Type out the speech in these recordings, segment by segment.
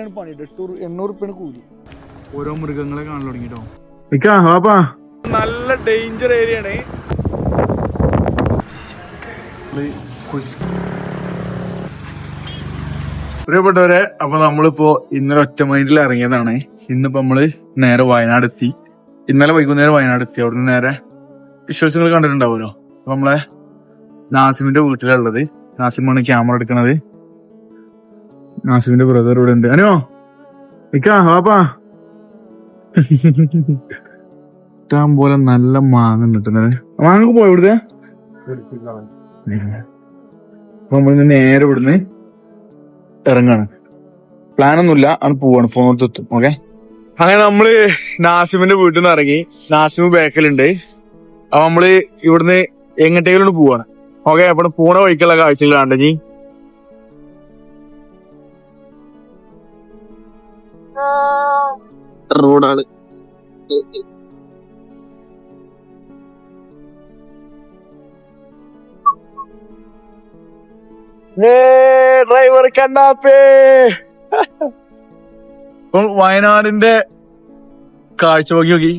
എട്ടൂറ് എണ്ണൂറ് കൂലി. ഓരോ മൃഗങ്ങളെ കാണാൻ തുടങ്ങിട്ടോ? വാപ്പാ നല്ല ഡേഞ്ചർ ഏരിയ ആണ്. പ്രിയപ്പെട്ടവരെ അപ്പൊ നമ്മളിപ്പോ ഇന്നലെ ഒറ്റ മൈൻഡിൽ ഇറങ്ങിയതാണ്. ഇന്നിപ്പോ നമ്മൾ നേരെ വയനാട് എത്തി. ഇന്നലെ വൈകുന്നേരം വയനാട് എത്തി. അവിടുന്ന് നേരെ വിശ്വാസങ്ങൾ കണ്ടിട്ടുണ്ടാവുമല്ലോ. അപ്പൊ നമ്മളെ നാസിമിന്റെ വീട്ടിലുള്ളത് നാസിമാണ് ക്യാമറ എടുക്കണത്. നാസിമിന്റെ ബ്രദർ ഇവിടെ ഉണ്ട്. അനു ഇക്കാ വാപ്പാ ഇഷ്ടം പോലെ നല്ല മാങ്ങ കിട്ടുന്നത് മാങ്ങ പോയ ഇവിടുത്തെ? അപ്പൊ നമ്മളിന്ന് നേരെ ഇവിടുന്ന് ഇറങ്ങാണ്. പ്ലാൻ ഒന്നുമില്ല അത് പോവാണ് എടുത്ത് എത്തും ഓക്കെ അങ്ങനെ നമ്മൾ നാസിമിന്റെ വീട്ടിൽ നിന്ന് ഇറങ്ങി നാസിമ് ബേക്കലുണ്ട്. അപ്പൊ നമ്മൾ ഇവിടുന്ന് എങ്ങോട്ടേലും പോവാണ്. ഓക്കെ അപ്പൊ പോണ വഴിക്കുള്ള കാഴ്ചകളാണ് കണ്ടഞ്ഞി റോഡാണ് ഡ്രൈവർ കണ്ണാപ്പേ. വയനാടിന്റെ കാഴ്ച നോക്കി നോക്കി.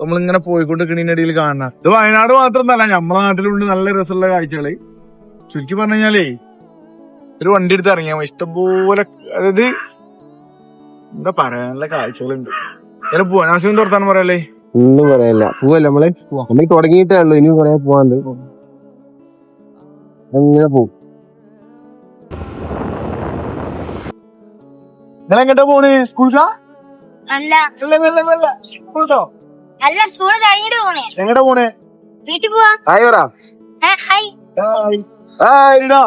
നമ്മളിങ്ങനെ പോയിക്കൊണ്ടിരിക്കണതിന്റെ ഇടയിൽ കാണണ ഇത് വയനാട് മാത്രമല്ല നമ്മളെ നാട്ടിലുണ്ട് നല്ല രസമുള്ള കാഴ്ചകൾ. ചുരുക്കി പറഞ്ഞു കഴിഞ്ഞാലേ ഒരു വണ്ടി എടുത്ത് ഇറങ്ങിയാ. ഇഷ്ടംപോലെ അതായത് എന്താ പറയാനുള്ള കാഴ്ചകളുണ്ട്. ചില പോവാ. നാശം തുറത്താൻ പറയാല്ലേ? ഒന്നും പറയല്ല. പോവല്ല നമ്മളെ? നമ്മൾ തുടങ്ങിയിട്ടേ ഉള്ളു. ഇനി കൊറേ പോവാണ്ട്. അങ്ങനെ പോവും. നിങ്ങൾ എങ്ങോട്ടാ പോണ്? സ്കൂളിലാ? അല്ല. സ്കൂളിലോ? അല്ല ഹായ് കഴിഞ്ഞിട്ട് പോണേ. എങ്ങോട്ടാ പോണേ? വീട്ടിൽ പോവാ. Hi hi. Hi. Hi hi Rina.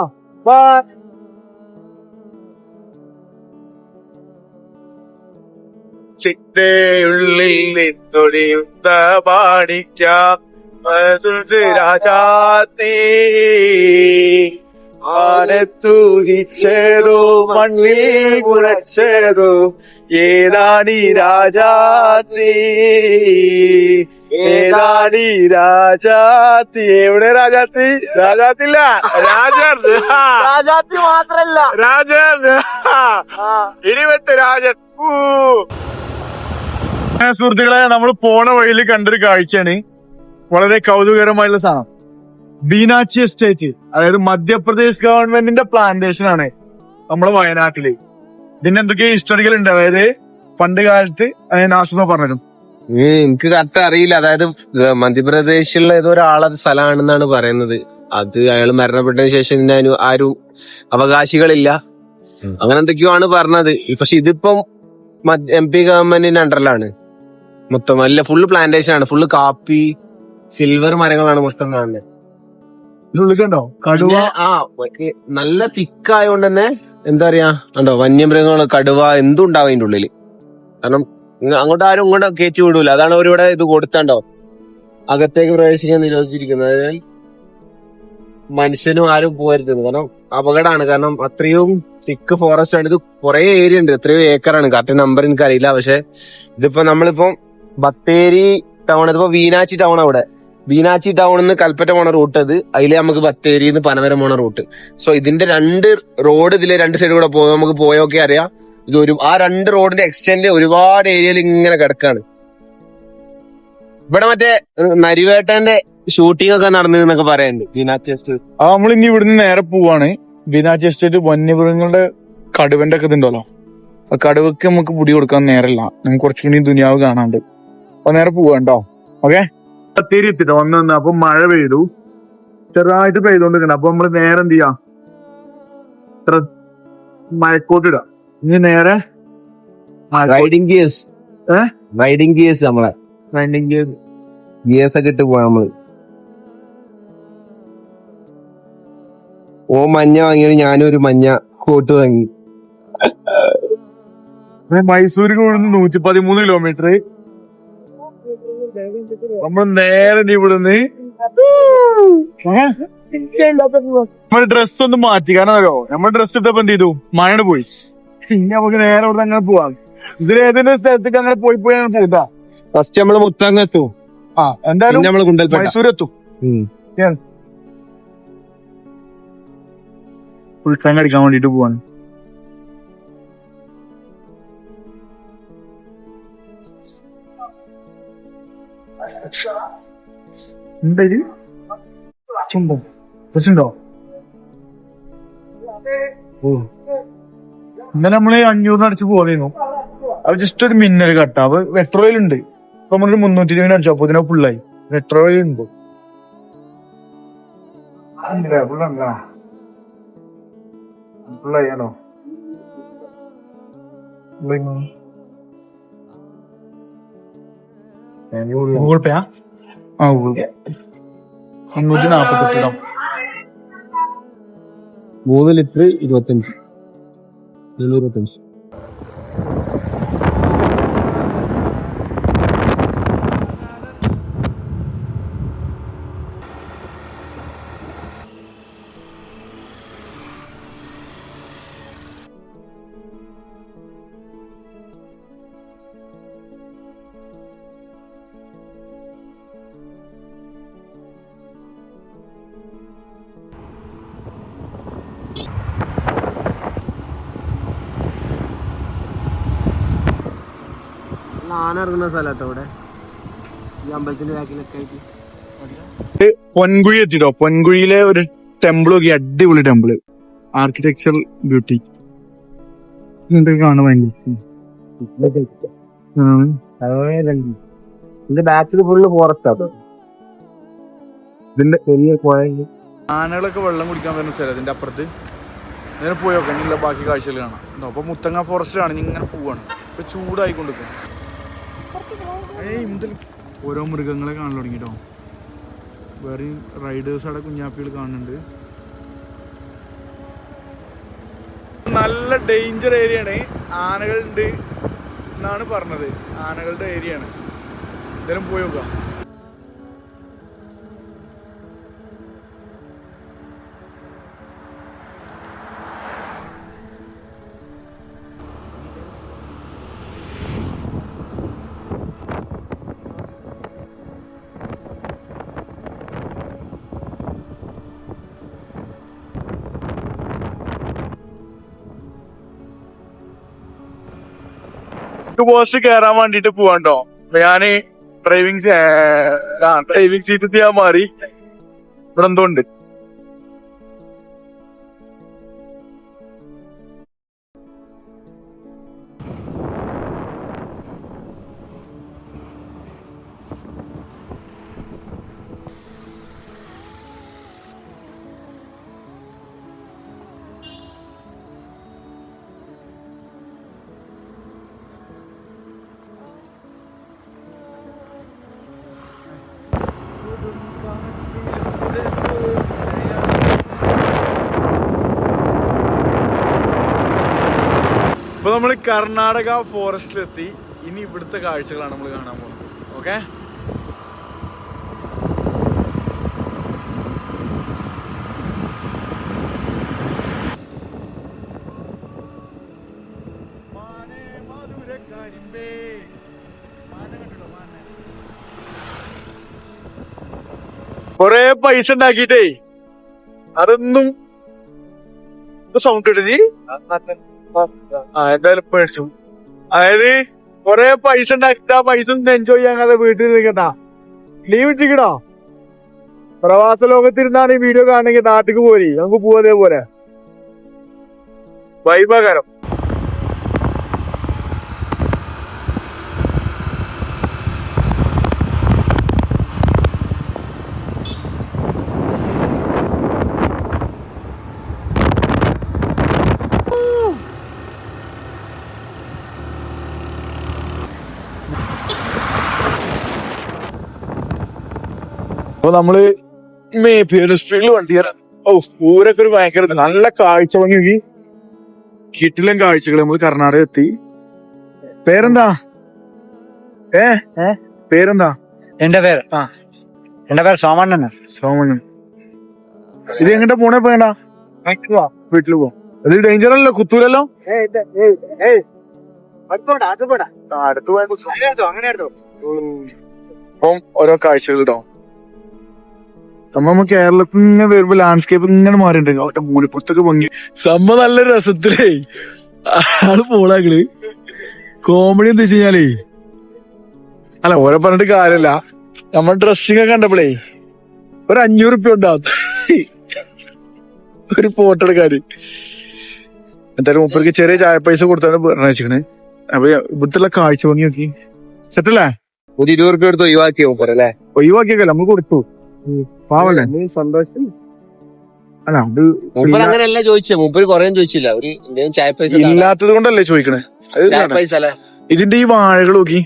Bye. നിന്നൊഴിയുന്ന പാടിക്കാം രാജാത്തേ. ആനത്തൂതിച്ചതോ മണ്ണിൽ കുഴച്ചതോ ഏതാണി രാജാത്തി? ഏതാണി രാജാത്തി? എവിടെ രാജാത്തി? രാജാത്തില്ല. രാജൻ. രാജാത്തി മാത്രല്ല. രാജൻ. ഇടിവെട്ട് രാജൻ. ഊ. സുഹൃത്തുക്കളെ നമ്മൾ പോണ വഴിയിൽ കണ്ടൊരു കാഴ്ചയാണ്. വളരെ കൗതുകരമായിട്ടുള്ള സാധനം. ബീനാച്ചി എസ്റ്റേറ്റ് അതായത് മധ്യപ്രദേശ് ഗവൺമെന്റിന്റെ പ്ലാന്റേഷൻ ആണ് നമ്മുടെ വയനാട്ടിൽ. ഇതിന്റെ എന്തൊക്കെ ഹിസ്റ്ററികൾ ഉണ്ട്. അതായത് പണ്ട് കാലത്ത് നാസുമ പറഞ്ഞു എനിക്ക് കറക്റ്റ് അറിയില്ല. അതായത് മധ്യപ്രദേശിലുള്ള ഏതോ ഒരാളത് സ്ഥലമാണെന്നാണ് പറയുന്നത്. അത് അയാൾ മരണപ്പെട്ടതിന് ശേഷം ഇതിന് അതിന് ആരും അവകാശികളില്ല. അങ്ങനെ എന്തൊക്കെയോ ആണ് പറഞ്ഞത്. പക്ഷെ ഇതിപ്പം എം പി ഗവൺമെന്റിന്റെ അണ്ടറിലാണ് മൊത്തം അല്ല ഫുള്ള് പ്ലാന്റേഷൻ ആണ്. ഫുള്ള് കാപ്പി സിൽവർ മരങ്ങളാണ് മൊത്തം കാണുന്നത്. കടുവ? ആ നല്ല തിക്കായോണ്ട് തന്നെ എന്താ പറയാ കണ്ടോ വന്യമൃഗങ്ങൾ കടുവ എന്തും ഉണ്ടാവും അതിന്റെ ഉള്ളിൽ. കാരണം അങ്ങോട്ട് ആരും ഇങ്ങോട്ട് കയറ്റി വിടൂല. അതാണ് അവരിവിടെ ഇത് കൊടുത്തണ്ടോ? അകത്തേക്ക് പ്രവേശിക്കാൻ നിരോധിച്ചിരിക്കുന്നത്. അതിനാൽ മനുഷ്യനും ആരും പോകരുത് കാരണം അപകടമാണ്. കാരണം അത്രയും തിക്ക് ഫോറസ്റ്റ് ആണ്. ഇത് കുറെ ഏരിയ ഉണ്ട്. എത്രയോ ഏക്കറാണ് കറക്റ്റ് നമ്പർ എനിക്ക് അറിയില്ല പക്ഷെ ഇതിപ്പോ നമ്മളിപ്പോ ബത്തേരി ടൗൺ ഇതിപ്പോ വീനാച്ചി ടൗൺ അവിടെ. വീനാച്ചി ടൗണിൽ നിന്ന് കൽപ്പറ്റ പോണ റൂട്ട് അത്. അതിലെ നമുക്ക് ബത്തേരി നിന്ന് പനവരം പോണ റൂട്ട്. സോ ഇതിന്റെ രണ്ട് റോഡ് ഇതിലെ രണ്ട് സൈഡ് കൂടെ പോകും നമുക്ക് പോയൊക്കെ അറിയാം. ഇത് ഒരു ആ രണ്ട് റോഡിന്റെ എക്സ്റ്റെൻഡ് ഒരുപാട് ഏരിയയിൽ ഇങ്ങനെ കിടക്കാണ്. ഇവിടെ മറ്റേ നരിവേട്ടന്റെ ഷൂട്ടിംഗ് ഒക്കെ നടന്നിരുന്നൊക്കെ പറയുന്നുണ്ട് ബീനാച്ചി എസ്റ്റേറ്റ് ആ നമ്മൾ ഇനി ഇവിടുന്ന് നേരെ പോവാണ്. വീനാച്ചി എസ്റ്റേറ്റ് വന്യമൃഗങ്ങളുടെ കടുവന്റെ ഒക്കെ ഇതുണ്ടല്ലോ. ആ കടുവക്ക് നമുക്ക് പുടി കൊടുക്കാൻ നേരല്ല. നമുക്ക് കുറച്ചുകൂടി ദുനിയാവ് കാണാണ്ട് അപ്പൊ നേരെ പോവാണ്ടോ ഓക്കെ എത്തിട്ടോ. വന്ന് വന്ന്. അപ്പൊ മഴ പെയ്തു. ചെറുതായിട്ട് പെയ്തോണ്ടിരിക്കണം അപ്പൊ നമ്മൾ നേരെ എന്ത് ചെയ്യാ? മഴക്കോട്ടിടാം ഇനി നേരെ റൈഡിങ് ഗിയേഴ്സ് ഏഹ്? റൈഡിങ് ഗിയേഴ്സ് നമ്മളെ. ഗിയേഴ്സ് ഒക്കെ ഇട്ട് പോവാ നമ്മൾ. ഓ മഞ്ഞ വാങ്ങിയത് ഞാനും ഒരു മഞ്ഞ കോട്ട് വാങ്ങി. മൈസൂർ ഇവിടുന്ന് നൂറ്റി പതിമൂന്ന് കിലോമീറ്റർ നമ്മൾ നേരെ നീ ഇവിടുന്ന് നമ്മുടെ ഡ്രസ് ഒന്ന് മാറ്റി. കാരണം അറിയോ? നമ്മുടെ ഡ്രസ് ഇട്ടപ്പോ എന്ത് ചെയ്തു? മഴ പോയി. പിന്നെ നമുക്ക് നേരെ ഇവിടെ അങ്ങനെ പോവാം. ഇതിൽ ഏതെങ്കിലും സ്ഥലത്തേക്ക് അങ്ങനെ പോയി പോയി അങ്ങനെ പോകാം ഫസ്റ്റ് നമ്മൾ മുത്തങ്ങ എത്തും. ആ എന്തായാലും നമ്മൾ കുണ്ടൽപേട്ട മൈസൂർ എത്തും. ഫുൾ ടൈം അടിക്കാൻ വേണ്ടിട്ട് പോവാണ്. എന്താ ഇത് ചുണ്ടോ? പ്രശ്നമുണ്ടോ ഓ. ഇന്നലെ നമ്മൾ അഞ്ഞൂറിന് അടിച്ച് പോവുന്നു അത് ജസ്റ്റ് ഒരു മിന്നൽ കട്ട അപ്പൊ പെട്രോയിൽ ഉണ്ട്. ഇപ്പൊ നമ്മളൊരു മുന്നൂറ്റി ഇരുപതിന് അടിച്ചു. അപ്പൊ ഇതിനെ ഫുള്ളായി പെട്രോയിൽ ഉണ്ട്. ഫുള്ളായിയാണോ ഗൂഗിൾ പേ ആ ഗൂഗിൾ പേ മുന്നൂറ്റി നാപ്പത്തെട്ട് ഇടാം മൂന്ന് ലിറ്റർ ഇരുപത്തഞ്ച് ഇരുപത്തഞ്ച് ആന ഇറങ്ങുന്ന സ്ഥലട്ടോ ഇവിടെ ഈ അമ്പലത്തിന്റെ ബാക്കിലൊക്കെ ആയിട്ട്. പൊൻകുഴി എത്തിട്ടോ. പൊൻകുഴിയിലെ ഒരു ടെമ്പിൾ നോക്കി അടിപൊളി ടെമ്പിൾ ആർക്കിടെക്ചർ ബ്യൂട്ടി കാണാൻ ഭയങ്കര ബാക്കിൽ ഫുള്ള് ഫോറസ്റ്റ് ഇതിന്റെ ചെറിയ കോയ ആനകളൊക്കെ വെള്ളം കുടിക്കാൻ വരുന്ന സ്ഥലം ഇതിന്റെ അപ്പുറത്ത്. ഇങ്ങനെ പോയി നോക്കാം ബാക്കി കാഴ്ചകൾ കാണാം. അപ്പൊ മുത്തങ്ങ ഫോറസ്റ്റിലാണ് ഇങ്ങനെ പോവാണ്. ഇപ്പൊ ചൂടായിക്കൊണ്ടിരിക്കും ഓരോ മൃഗങ്ങളെ കാണാൻ തുടങ്ങിട്ടോ. വേറെ റൈഡേഴ്സ് അവിടെ കുഞ്ഞാപ്പികൾ കാണുന്നുണ്ട്. നല്ല ഡേഞ്ചർ ഏരിയ ആണ്. ആനകളുണ്ട് എന്നാണ് പറഞ്ഞത്. ആനകളുടെ ഏരിയ ആണ്. എന്തായാലും പോയി നോക്കാം. പോസ്റ്റ് കയറാൻ വേണ്ടിട്ട് പോവാണ്ടോ? ഞാൻ ഡ്രൈവിംഗ് ഡ്രൈവിംഗ് സീറ്റ് ഞാൻ മാറി. ഇവിടെ എന്തോ ഉണ്ട്. ഇപ്പൊ നമ്മൾ കർണാടക ഫോറസ്റ്റിലെത്തി. ഇനി ഇവിടുത്തെ കാഴ്ചകളാണ് നമ്മൾ കാണാൻ പോകുന്നത്. ഓക്കെ കൊറേ പൈസ ഉണ്ടാക്കിട്ടേ അതൊന്നും സൗണ്ട് ഇടനി ആ എന്തായാലും പേടിച്ചു അതായത് കൊറേ പൈസ ഉണ്ടാക്കിട്ട് ആ പൈസ ഒന്നും എൻജോയ് ചെയ്യാൻ കഥ വീട്ടിൽ നിൽക്കട്ടാ ലീവ് ഇട്ടിക്കണോ പ്രവാസ ലോകത്തിരുന്നാണ് ഈ വീഡിയോ കാണണമെങ്കിൽ നാട്ടിക്ക് പോരി. നമുക്ക് പോവാ പോലെ വൈബാകാരം. അപ്പൊ നമ്മൾ സ്ട്രീറ്റിൽ വണ്ടി തരാം ഓ ഊരൊക്കെ ഒരു ഭയങ്കര നല്ല കാഴ്ച ഭംഗി. കിട്ടിലും കാഴ്ചകൾ നമ്മൾ കർണാടക എത്തി. പേരെന്താ? ഏ? പേരെന്താ? എന്റെ പേര്. ആ. എന്റെ പേര് സോമണ്ണൻ. സോമണ്ണൻ. ഇത് എങ്ങോട്ടാ പോണേ പോയണ്ടാ വീട്ടിൽ പോവാം. അത് ഡേഞ്ചർ അല്ലല്ലോ? കുത്തൂലല്ലോ അടുത്ത് പോയാ. അങ്ങനെ ഓരോ കാഴ്ചകൾ നമ്മ കേരളത്തിൽ ഇങ്ങനെ വരുമ്പോ ലാൻഡ്സ്കേപ്പ് ഇങ്ങനെ മാറിയിട്ടുണ്ട്. അവരുടെ മൂലപ്പുറത്തൊക്കെ ഭംഗി സംഭവം നല്ല രസത്തിലേ. ആൾ പോളാക്കൾ കോമഡി എന്താ വെച്ച് കഴിഞ്ഞാലേ. അല്ല ഓരോ പറഞ്ഞിട്ട് കാര്യമില്ല നമ്മൾ ഡ്രസ്സിങ് ഒക്കെ കണ്ടപ്പോഴേ ഒരു അഞ്ഞൂറ് റുപ്യ ഉണ്ടാവും. ഒരു ഫോട്ടോ എടുക്കാന്. എന്തായാലും മുപ്പർക്ക് ചെറിയ ചായ പൈസ കൊടുത്താണ് പറഞ്ഞേ അപ്പൊ ഇവിടുത്തെ കാഴ്ച ഭംഗി നോക്കി. സെറ്റല്ലേ? ഒരു ഇരുപത് റുപ്യ എടുത്ത് ഒഴിവാക്കി പോരെ അല്ലേ ഒഴിവാക്കിയൊക്കെ നമ്മൾ കൊടുത്തു. പാവല്ലേ? സന്തോഷം അല്ല അത് മൂപ്പർ അങ്ങനെയല്ല ചോദിച്ചത് മുമ്പിൽ കൊറേ ചോദിച്ചില്ല. ഒരു എന്തെങ്കിലും ചായ പൈസ. ഇല്ലാത്തത് കൊണ്ടല്ലേ ചോദിക്കണേ? അത് ചായ ഇതാണ്. പൈസ അല്ലേ? ഇതിന്റെ ഈ വാഴകൾ നോക്കി.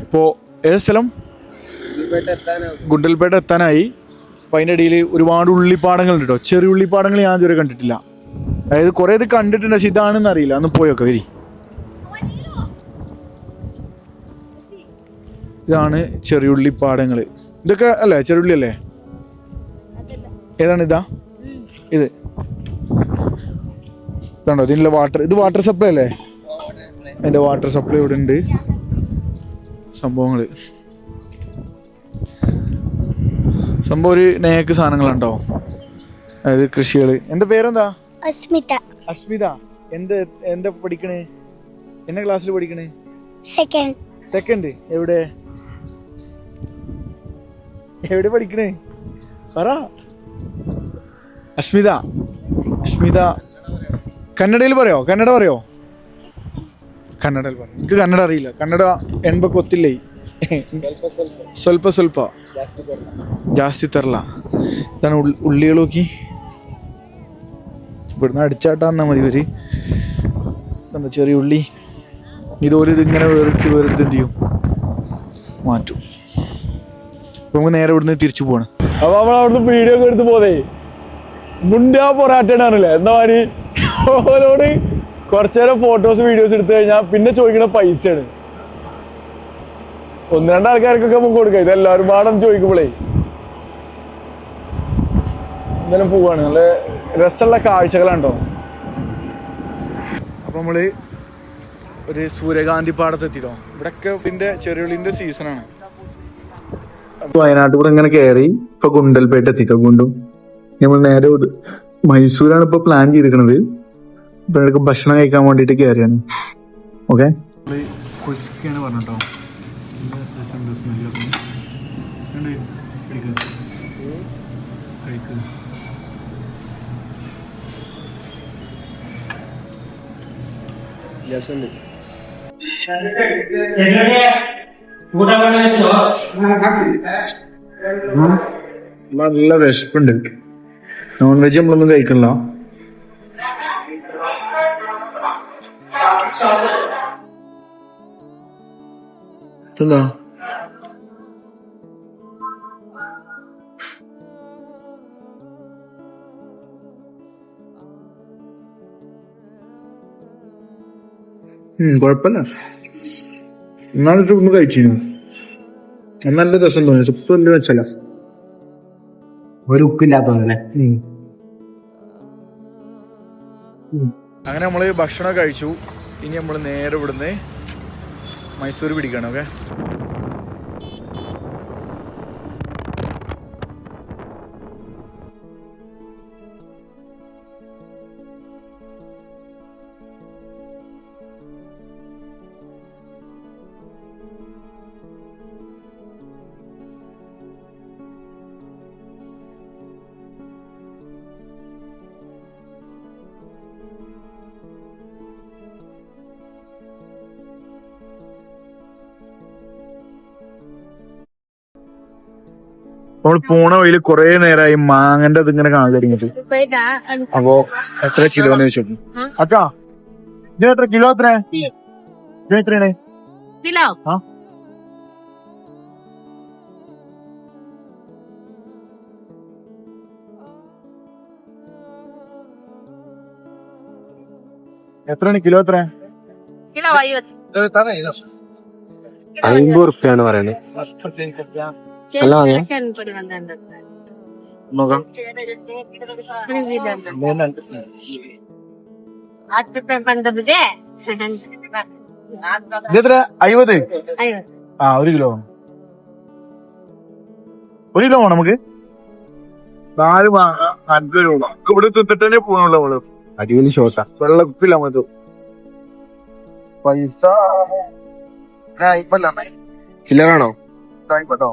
ഇപ്പോ ഏത് സ്ഥലം? ഗുണ്ടൽപേട്ട എത്താനായി. അപ്പൊ അതിന്റെ ഇടയിൽ ഒരുപാട് ഉള്ളിപ്പാടങ്ങൾ ഉണ്ട് കേട്ടോ ചെറിയ ഉള്ളിപ്പാടങ്ങൾ ഞാൻ ഇതുവരെ കണ്ടിട്ടില്ല. അതായത് കുറെ ഇത് കണ്ടിട്ടുണ്ട് പക്ഷെ ഇതാണെന്ന് അറിയില്ല. അന്ന് പോയൊക്കെ വരി. ഇതാണ് ചെറിയുള്ളി പാടങ്ങൾ ഇതൊക്കെ അല്ലേ? ചെറിയുള്ളി അല്ലേ? ഏതാണ് ഇതാ? ഇത്. ഇതാണോ? ഇതിനുള്ള വാട്ടർ ഇത് വാട്ടർ സപ്ലൈ അല്ലേ? അതിന്റെ വാട്ടർ സപ്ലൈ ഇവിടെ ഉണ്ട്. സംഭവങ്ങൾ. സംഭവം ഒരു നേക്ക് സാധനങ്ങളുണ്ടോ അതായത് കൃഷികൾ എന്റെ പേരെന്താ? അസ്മിത. അസ്മിത. എന്ത് എന്താ പഠിക്കണേ? എന്ന ക്ലാസ്സിൽ പഠിക്കണേ? സെക്കൻഡ് സെക്കൻഡ് എവിടെ? എവിടെ പഠിക്കണേ? പറ. അസ്മിത. അസ്മിത. കന്നഡയിൽ പറയോ? കന്നഡ പറയോ? കന്നഡയിൽ പറയോ എനിക്ക് കന്നഡ അറിയില്ല. കന്നഡ എൺപക്ക് ഒത്തില്ലേ സ്വൽപ്പ സ്വൽപ്പ ജാസ്തി തരല ഇതാണ് ഉള്ളികൾ നോക്കി. ഇവിടുന്ന് അടിച്ചാട്ടാന്ന മതി ഇവർ. ചെറിയ ഉള്ളി. ഇതുപോലെ ഇതിങ്ങനെ വേറിട്ട് വേറെടുത്ത് എന്ത് ചെയ്യും? മാറ്റും. നമുക്ക് നേരെ ഇവിടുന്ന് തിരിച്ചു പോവാണ്. അപ്പൊ നമ്മൾ അവിടുന്ന് വീഡിയോ ഒക്കെ എടുത്ത് പോതേ മുണ്ടാ പൊറാട്ടയാണല്ലേ എന്താ മാതിരി? ഓരോട് കുറച്ചേരം ഫോട്ടോസ് വീഡിയോസ് എടുത്തു കഴിഞ്ഞാൽ പിന്നെ ചോദിക്കണ പൈസയാണ്. ഒന്ന് രണ്ട് ആൾക്കാർക്കൊക്കെ നമുക്ക് കൊടുക്കാം. ഇത് എല്ലാവരും പാടം ചോദിക്കുമ്പോഴേ എന്തായാലും പോവാണ്. നല്ല രസമുള്ള കാഴ്ചകളാണ്ടോ അപ്പൊ നമ്മൾ ഒരു സൂര്യകാന്തി പാടത്ത് എത്തിട്ടോ. ഇവിടൊക്കെ പിന്നെ ചെറിയുള്ളിന്റെ സീസണാണ് വയനാട്ടിൽ കൂടെ ഇങ്ങനെ കയറി ഇപ്പൊ ഗുണ്ടൽപേട്ട എത്തി ഗുണ്ടും. നമ്മൾ നേരെ മൈസൂരാണ് ഇപ്പൊ പ്ലാൻ ചെയ്തിരിക്കണത്. ഇപ്പൊ ഭക്ഷണം കഴിക്കാൻ വേണ്ടിട്ട് കയറിയാണ് ഓക്കെ പറഞ്ഞോ നല്ല വിശപ്പുണ്ട് നോൺ വെജ് നമ്മളൊന്നും കഴിക്കണില്ല ഇതെന്താ ഉം, കുഴപ്പമില്ല എന്നാലും ഒന്ന് കഴിച്ചിരുന്നു. നല്ല രസം തോന്നി. സുപ്പ് വലിയ വെച്ചല്ല ഒരു ഉപ്പില്ലാത്തതല്ലേ അങ്ങനെ നമ്മൾ ഭക്ഷണം കഴിച്ചു. ഇനി നമ്മൾ നേരെ ഇവിടുന്ന് മൈസൂർ പിടിക്കണം ഓക്കെ നമ്മൾ പോണ വഴിയിൽ കൊറേ നേരമായി മാങ്ങന്റെ അത് ഇങ്ങനെ കാണാൻ തുടങ്ങിട്ട് അപ്പോ എത്ര കിലോ എന്ന് ചോദിച്ചു? അക്കാ ഇത് എത്ര കിലോ എത്ര ഇത് എത്രയാണ്? എത്രയാണ് കിലോ എത്ര അമ്പത് റുപ്യാണ് പറയണേ ഇതെത്ര? ആ ഒരു കിലോ ഒരു കിലോ വേണം നമുക്ക്? നാല് അൻപത് രൂപ ഇവിടെ തിന്നിട്ട് പോകണല്ലോ നമ്മൾ. അടിപൊളി ഷോട്ടാ വെള്ളപ്പില്ല മതി. പൈസ ചില്ലറാണോ ട്ടോ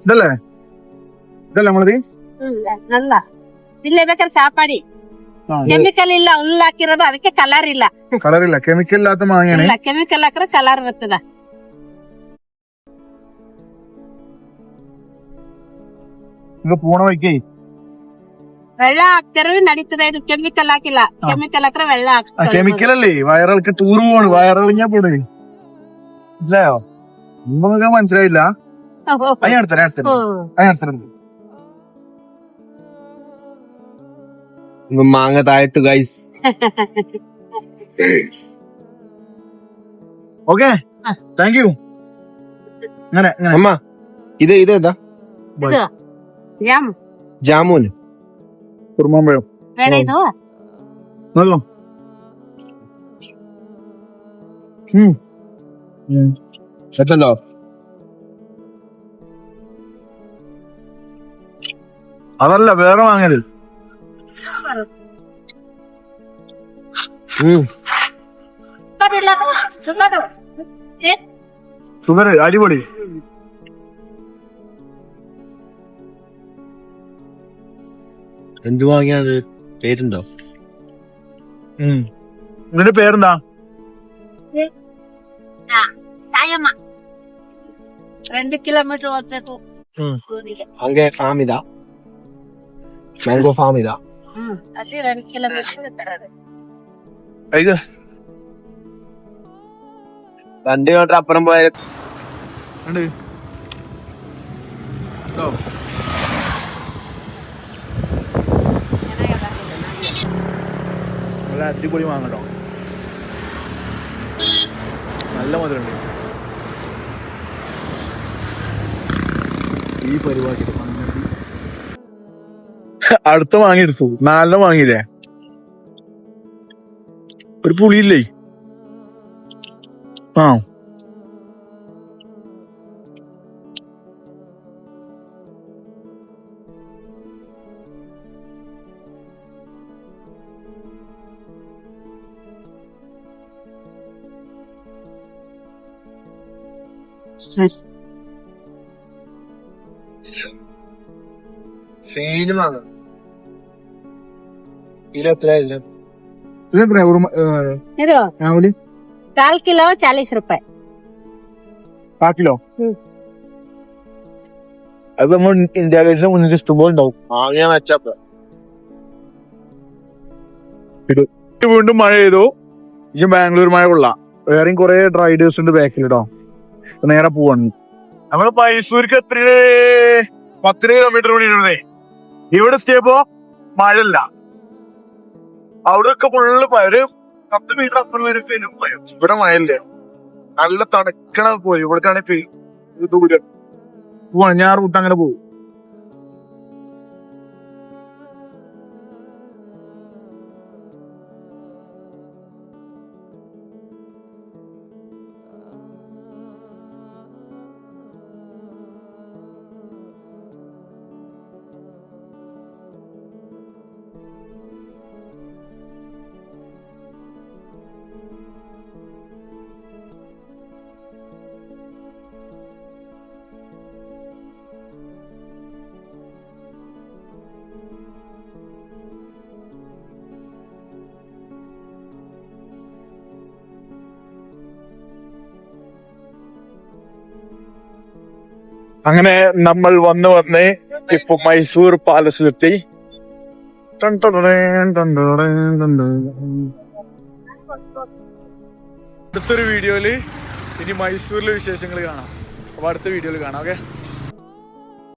ഇതല്ലേ ഇതല്ലേ നമ്മളത് നല്ല ಇಲ್ಲೇ ಬೇಕಾದ್ರೆ ಸಾಪಾಡಿ ಕೆಮಿಕಲ್ ಇಲ್ಲ ಹುಲ್ಲು ಹಾಕಿರೋದು ಅದಕ್ಕೆ ಕಲರ್ ಇಲ್ಲ കളറില്ല കെമിക്കൽ ഇല്ലാത്ത മാങ്ങയാണ് ಇಲ್ಲ ಕೆಮಿಕಲ್ ಹಾಕಿದ್ರೆ ಕಲರ್ ಬರ್ತದ നിങ്ങൾ പോണ വഴിക്കേ വെള്ള ಹಾಕ್ತಿರೋ ನಡೀತದೆ ಇದು ಕೆಮಿಕಲ್ ಹಾಕಿಲ್ಲ ಕೆಮಿಕಲ್ ಹಾಕಿದ್ರೆ വെള്ള ആ ಹಾಕ್ತಾರೆ കെമിക്കൽ അല്ലേ വയറിളക്ക് ടൂർ പോണ് വയറിളഞ്ഞാ പോണ് മനസ്സിലായോ മുമ്പ് നിങ്ങൾക്ക് മനസ്സിലായില്ല അയാൾ തരാം അയാൾ തരാം. മാങ്ങ താഴത്ത് ഗൈസ് ഓക്കെ താങ്ക് യു അങ്ങനെ അമ്മ ഇത് ഇത് എന്താ ജാമൂൻ കുറുമാമ്പഴം നല്ലോ ഉം. ഉം. അതല്ല വേറെ വാങ്ങരുത് സുഗർ അടിപൊളി. എന്തു വാങ്ങിയാൽ പേരുണ്ടോ? നിന്റെ പേരെന്താ? രണ്ട് കിലോമീറ്റർ ഫാമിതാ. ಮ್ಯಾಂಗೋ ಫಾರ್ಮ್ ಇದಾ ಹ್ಮ್ ಅಲ್ಲಿ రెండు ಕಿಲೋಮೀಟರ್ ತರದು അയ്യോ രണ്ട് കിലോമീറ്റർ അപ്പുറം പോയ ഉണ്ട് ഓ നല്ല അടിപൊളി വാങ്ങട്ടോ നല്ല മധുരമുണ്ട് ഈ പരിപാടി അടുത്ത വാങ്ങിയെടുത്തു. നാലെണ്ണം വാങ്ങിയില്ലേ? ഒരു പുളിയില്ലേ? ആ. സീന് വാങ്ങ വീണ്ടും മഴ ചെയ്തു ഇനി ബാംഗ്ലൂർ മഴ കൊള്ള. വേറെയും കൊറേ ഡ്രൈഡേഴ്സ് ഉണ്ട് ബാക്കിലിടോ നേരെ പോവാണ്. നമ്മൾ മൈസൂർക്ക് എത്ര പത്തിര കിലോമീറ്റർ കൂടി ഇരുന്നേ. ഇവിടെ എത്തിയപ്പോ മഴ ഇല്ല ഒക്കെ ഫുള്ള് ഒരു പത്ത് മീറ്റർ അപ്പുറം വരെ പെരും മഴ. ഇവിടെ മഴയില്ല? നല്ല തണുക്കണ പോയി ഇവിടേക്കാണ് ദൂരം ഞാൻ റൂട്ട് അങ്ങനെ പോകും. അങ്ങനെ നമ്മൾ വന്ന് വന്ന് ഇപ്പൊ മൈസൂർ പാലസിലെത്തി. അടുത്തൊരു വീഡിയോയിൽ ഇനി മൈസൂരിലെ വിശേഷങ്ങൾ കാണാം. അപ്പൊ അടുത്ത വീഡിയോയിൽ കാണാം ഓക്കെ?